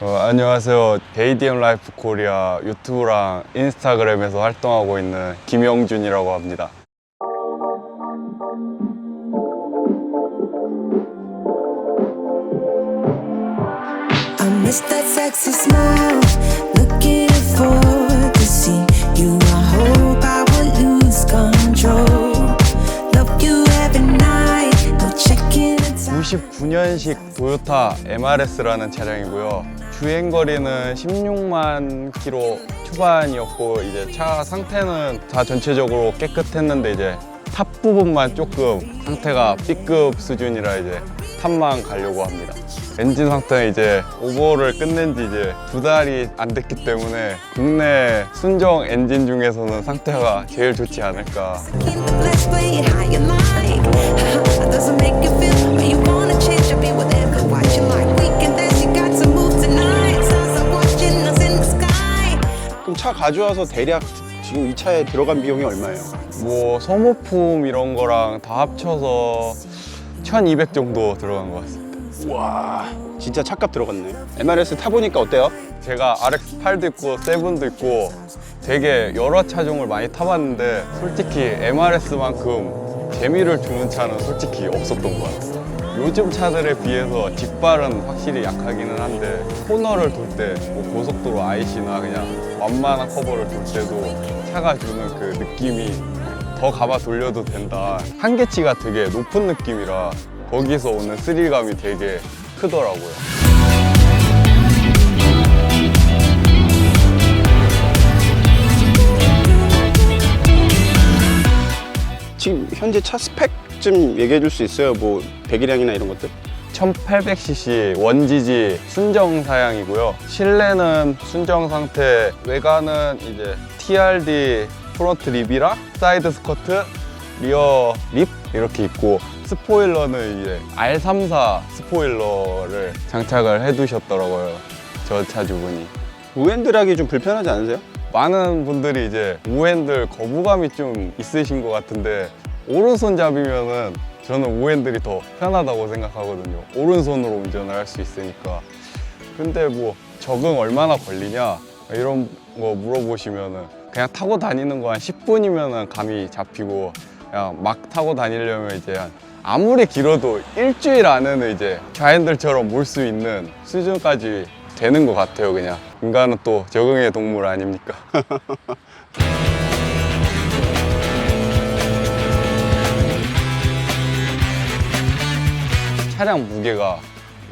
어, 안녕하세요. JDM 라이프 코리아 유튜브랑 인스타그램에서 활동하고 있는 김영준이라고 합니다. I miss that sexy smile. 29년식 도요타 MRS라는 차량이고요. 주행 거리는 16만 킬로 초반이었고 이제 차 상태는 다 전체적으로 깨끗했는데 이제 탑 부분만 조금 상태가 B급 수준이라 이제 탑만 가려고 합니다. 엔진 상태는 이제 오버를 끝낸 지 이제 두 달이 안 됐기 때문에 국내 순정 엔진 중에서는 상태가 제일 좋지 않을까. 그럼 차 가져와서 대략 지금 이 차에 들어간 비용이 얼마예요? 뭐 소모품 이런 거랑 다 합쳐서 1200 정도 들어간 것 같습니다. 와 진짜 차값 들어갔네 MRS 타보니까 어때요? 제가 RX8도 있고 7도 있고 되게 여러 차종을 많이 타봤는데 솔직히 MRS만큼 재미를 주는 차는 솔직히 없었던 것 같아요. 요즘 차들에 비해서 직발은 확실히 약하기는 한데 코너를 돌 때 뭐 고속도로 IC나 그냥 완만한 커버를 돌 때도 차가 주는 그 느낌이 더 가봐 돌려도 된다. 한계치가 되게 높은 느낌이라 거기서 오는 스릴감이 되게 크더라고요. 현재 차 스펙 좀 얘기해 줄 수 있어요? 뭐 배기량이나 이런 것들? 1800cc 원지지 순정 사양이고요. 실내는 순정 상태, 외관은 이제 TRD 프론트 립이랑 사이드 스커트, 리어 립 이렇게 있고 스포일러는 이제 R34 스포일러를 장착을 해두셨더라고요. 저 차주분이. 우핸들하기 좀 불편하지 않으세요? 많은 분들이 이제 우핸들 거부감이 좀 있으신 것 같은데 오른손 잡이면은 저는 우핸들이 더 편하다고 생각하거든요. 오른손으로 운전을 할 수 있으니까. 근데 뭐 적응 얼마나 걸리냐 이런 거 물어보시면은 그냥 타고 다니는 거 한 10분이면은 감이 잡히고 그냥 막 타고 다니려면 이제 한 아무리 길어도 일주일 안에는 이제 자연들처럼 몰 수 있는 수준까지 되는 것 같아요 그냥 인간은 또 적응의 동물 아닙니까 차량 무게가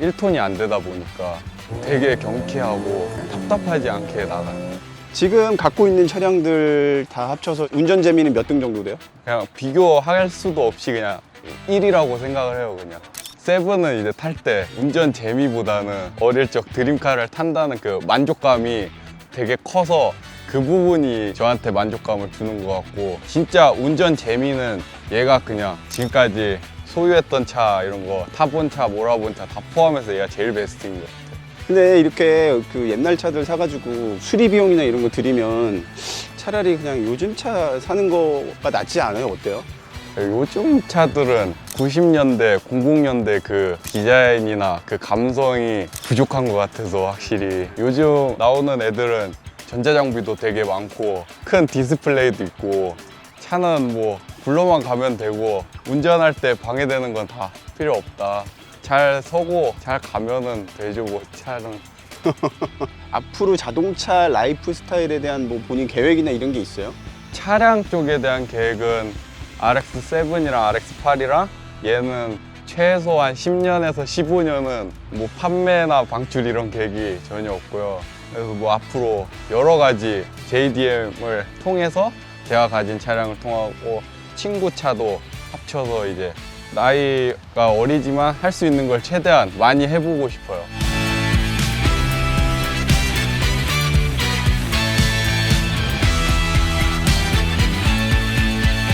1톤이 안 되다 보니까 되게 경쾌하고 답답하지 않게 나가요 지금 갖고 있는 차량들 다 합쳐서 운전 재미는 몇 등 정도 돼요? 그냥 비교할 수도 없이 그냥 1위라고 생각을 해요 그냥 세븐은 이제 탈 때 운전 재미보다는 어릴 적 드림카를 탄다는 그 만족감이 되게 커서 그 부분이 저한테 만족감을 주는 것 같고 진짜 운전 재미는 얘가 그냥 지금까지 소유했던 차 이런 거 타본 차 몰아본 차 다 포함해서 얘가 제일 베스트인 것 같아요 근데 이렇게 그 옛날 차들 사가지고 수리 비용이나 이런 거 들이면 차라리 그냥 요즘 차 사는 거가 낫지 않아요? 어때요? 요즘 차들은 90년대, 00년대 그 디자인이나 그 감성이 부족한 것 같아서 확실히 요즘 나오는 애들은 전자장비도 되게 많고 큰 디스플레이도 있고 차는 뭐 굴러만 가면 되고 운전할 때 방해되는 건 다 필요 없다. 잘 서고 잘 가면은 되죠 뭐 차는 앞으로 자동차 라이프 스타일에 대한 뭐 본인 계획이나 이런 게 있어요? 차량 쪽에 대한 계획은 RX7이랑 RX8이랑 얘는 최소 한 10년에서 15년은 뭐 판매나 방출 이런 계획이 전혀 없고요. 그래서 뭐 앞으로 여러 가지 JDM을 통해서 제가 가진 차량을 통하고 친구 차도 합쳐서 이제 나이가 어리지만 할 수 있는 걸 최대한 많이 해보고 싶어요.